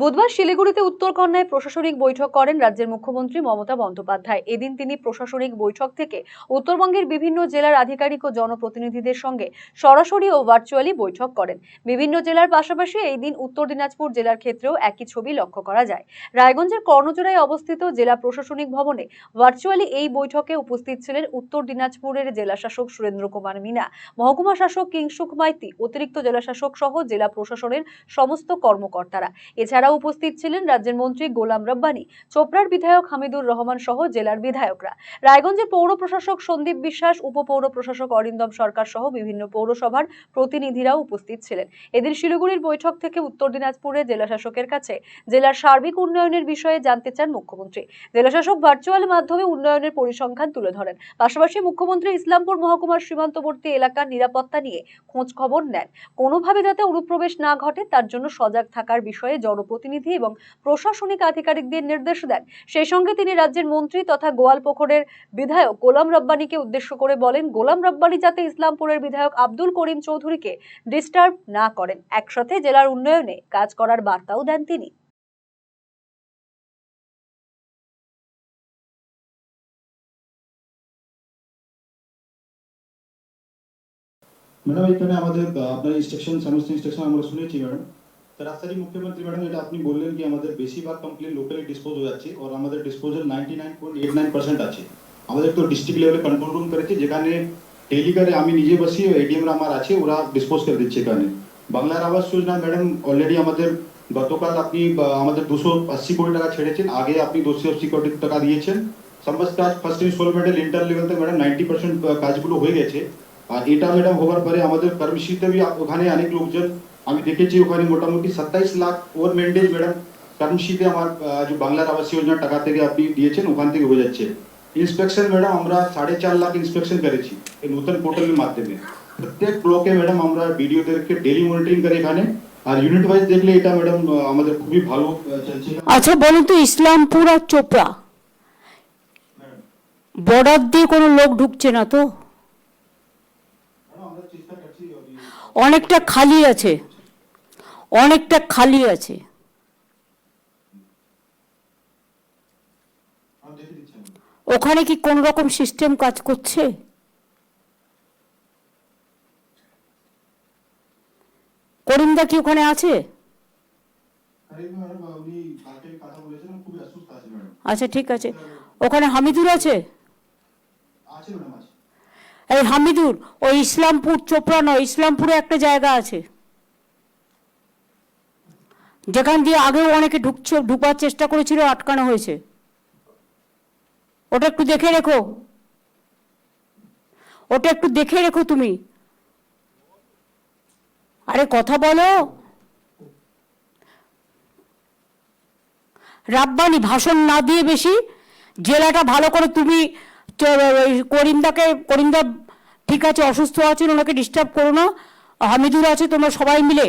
বুধবার শিলিগুড়িতে উত্তরকন্যায় প্রশাসনিক বৈঠক করেন রাজ্যের মুখ্যমন্ত্রী মমতা বন্দ্যোপাধ্যায়। এদিন তিনি প্রশাসনিক বৈঠক থেকে উত্তরবঙ্গের বিভিন্ন জেলার আধিকারিক ও জনপ্রতিনিধিদের সঙ্গে সরাসরি ও ভার্চুয়ালি বৈঠক করেন। বিভিন্ন জেলার পাশাপাশি এই দিন উত্তর দিনাজপুর জেলার ক্ষেত্রেও একই ছবি লক্ষ্য করা যায়। রায়গঞ্জের কর্ণজোড়ায় অবস্থিত জেলা প্রশাসনিক ভবনে ভার্চুয়ালি এই বৈঠকে উপস্থিত ছিলেন উত্তর দিনাজপুরের জেলাশাসক সুরেন্দ্র কুমার মিনা, মহকুমা শাসক কিংসুক মাইতি, অতিরিক্ত জেলাশাসক সহ জেলা প্রশাসনের সমস্ত কর্মকর্তারা। এছাড়াও উপস্থিত ছিলেন রাজ্যের মন্ত্রী গোলাম রব্বানি, চোপড়ার বিধায়ক হামিদুর রহমান সহ জেলার বিধায়করা। রায়গঞ্জের পৌর প্রশাসক সন্দীপ বিশ্বাস, উপপৌর প্রশাসক অরিন্দম সরকার সহ বিভিন্ন পৌরসভার প্রতিনিধিরাও উপস্থিত ছিলেন। এদিন শিলিগুড়ির বৈঠক থেকে উত্তর দিনাজপুরে জেলাশাসকের কাছে জেলার সার্বিক উন্নয়নের বিষয়ে জানতে চান মুখ্যমন্ত্রী। জেলাশাসক ভার্চুয়াল মাধ্যমে উন্নয়নের পরিসংখ্যান তুলে ধরেন। পাশাপাশি মুখ্যমন্ত্রী ইসলামপুর মহকুমার সীমান্তবর্তী এলাকার নিরাপত্তা নিয়ে খোঁজ খবর নেন। কোনোভাবে যাতে অনুপ্রবেশ না ঘটে, তার জন্য সজাগ থাকার বিষয়ে জনপ্রতিনিধি এবং প্রশাসনিক আধিকারিকদের নির্দেশ দেন। সেই সঙ্গে তিনি রাজ্যের মন্ত্রী তথা গোয়ালপুকুরের বিধায়ক গোলাম রব্বানিকে উদ্দেশ্য করে বলেন, গোলাম রব্বানি যাতে ইসলামপুরের বিধায়ক আব্দুল করিম চৌধুরীকে ডিস্টার্ব না করেন, একসাথে জেলার উন্নয়নে কাজ করার বার্তাও দেন তিনি। ম্যাডাম, এখানে আমাদের আপনার ইনস্ট্রাকশন সমস্ত ইনস্ট্রাকশন আমরা শুনেছি, ম্যাডাম। তো মুখ্যমন্ত্রী ম্যাডাম, এটা আপনি বললেন কি আমাদের বেশিরভাগ কমপ্লেন লোকালি ডিসপোজ হয়ে যাচ্ছে আর আমাদের disposal ninety nine point eight nine percent আছে। আমাদের তো ডিস্ট্রিক্ট লেভেলে কন্ট্রোল রুম করেছে, যেখানে টেলিকারে আমি নিজে বসি এডিএমরা আমার আছে, ওরা ডিসপোজ করে দিচ্ছে এখানে। বাংলার আবাস যোজনা ম্যাডাম অলরেডি আমাদের গতকাল আপনি আমাদের দুশো আশি কোটি টাকা ছেড়েছেন, আগে আপনি দুশো আশি কোটি টাকা দিয়েছেন। সমস্ত কাজ ফার্স্ট ইনস্টলমেন্টের ইন্টার লেভেলতে ম্যাডাম নাইনটি পার্সেন্ট কাজগুলো হয়ে গেছে। আর এটা ম্যাডাম হওয়ার পরে আমাদের কর্মশীতে ওখানে অনেক লোকজন আমি দেখেছি ওখানে মোটামুটি সাতাইশ লাখ ওর মেন্টেজ ম্যাডাম। কর্মশীতে আমার যে বাংলার আবাস যোজনা টাকা থেকে আপনি দিয়েছেন ওখান থেকে হয়ে যাচ্ছে। ইন্সপেকশন ম্যাডাম আমরা সাড়ে চার লাখ ইন্সপেকশন করেছি এই নতুন পোর্টালের মাধ্যমে। প্রত্যেক ব্লকে ম্যাডাম আমরা ভিডিওদেরকে ডেলি মনিটরিং করে এখানে। আর ইউনিট ওয়াইজ দেখলে এটা ম্যাডাম আমাদের খুবই ভালো চলছে আচ্ছা বলুন তো ইসলামপুর আর চোপড়া। বর্ডার দিয়ে কোনো লোক ঢুকছে না তো? অনেকটা খালি আছে। অনেকটা খালি আছে। ওখানে কি কোন রকম সিস্টেম কাজ করছে? করিমদা কি ওখানে আছে? আচ্ছা ঠিক আছে। ওখানে হামিদুর আছে? এই হামিদুর, ওই ইসলামপুর, চোপড়া নয়, ইসলামপুরে একটা জায়গা আছে। যেখান দিয়ে আগেও অনেকে ঢুকছে, ঢুকার চেষ্টা করেছিল, আটকানো হয়েছে। ওটা একটু দেখে রেখো। ওটা একটু দেখে রেখো তুমি। আরে কথা বলো। রাব্বানি, ভাষণ না দিয়ে বেশি, জেলাটা ভালো করে তুমি করিমদাকে, করিমদা ঠিক আছে, অসুস্থ আছেন ওনাকে ডিস্টার্ব করো না। হামিদুর আছে, তোমরা সবাই মিলে।